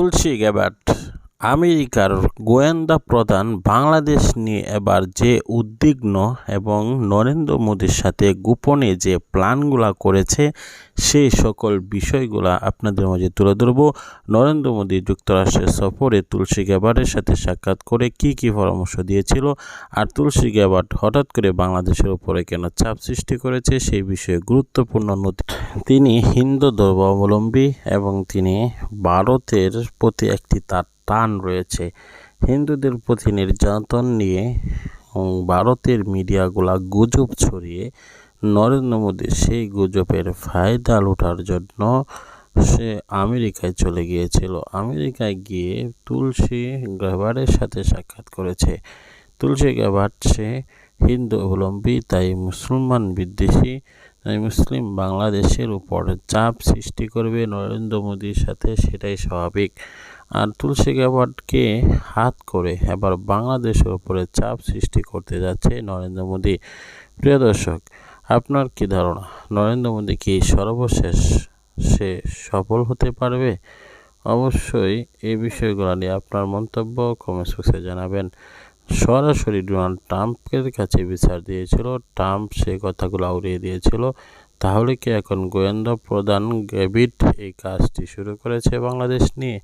তুলসী Gabbard আমেরিকার গোয়েন্দা প্রধান বাংলাদেশ নিয়ে এবার যে উদ্বিগ্ন এবং নরেন্দ্র মোদীর সাথে গোপনে যে প্ল্যানগুলা করেছে, সেই সকল বিষয়গুলা আপনাদের মাঝে তুলে ধরব। নরেন্দ্র মোদী যুক্তরাষ্ট্রের সফরে তুলসী গ্যাবার্টের সাথে সাক্ষাৎ করে কি কি পরামর্শ দিয়েছিল, আর তুলসী গ্যাবার্ট হঠাৎ করে বাংলাদেশের উপরে কেন চাপ সৃষ্টি করেছে, সেই বিষয়ে গুরুত্বপূর্ণ নথি তিনি হিন্দু ধর্মাবলম্বী এবং তিনি ভারতের প্রতি একটি তার টান রয়েছে। হিন্দুদের প্রতি নির্যাতন নিয়ে ভারতের মিডিয়াগুলা গুজব ছড়িয়ে নরেন্দ্র মোদী সেই গুজবের ফায়দা লোটার জন্য সে আমেরিকায় চলে গিয়েছিল। আমেরিকায় গিয়ে তুলসী গ্যাবার্টের সাথে সাক্ষাৎ করেছে। তুলসী গ্যাবার্ট সে হিন্দু অবলম্বী তাই মুসলমান বিদ্বেষী, তাই মুসলিম বাংলাদেশের উপর চাপ সৃষ্টি করবে নরেন্দ্র মোদীর সাথে, সেটাই স্বাভাবিক। আর তুলসী গ্যাবার্টকে হাত করে এবার বাংলাদেশের উপরে চাপ সৃষ্টি করতে যাচ্ছে নরেন্দ্র মোদী। প্রিয় দর্শক, আপনার কি ধারণা? নরেন্দ্র মোদী কি সর্বশেষ সে সফল হতে পারবে? অবশ্যই এই বিষয়গুলো নিয়ে আপনার মন্তব্য কমেন্টস বক্সে জানাবেন। সরাসরি ডোনাল্ড ট্রাম্পের কাছে বিচার দিয়েছিল, ট্রাম্প সে কথাগুলো উড়িয়ে দিয়েছিল। তাহলে কি এখন গোয়েন্দা প্রধান গ্যাবিট এই কাজটি শুরু করেছে বাংলাদেশ নিয়ে?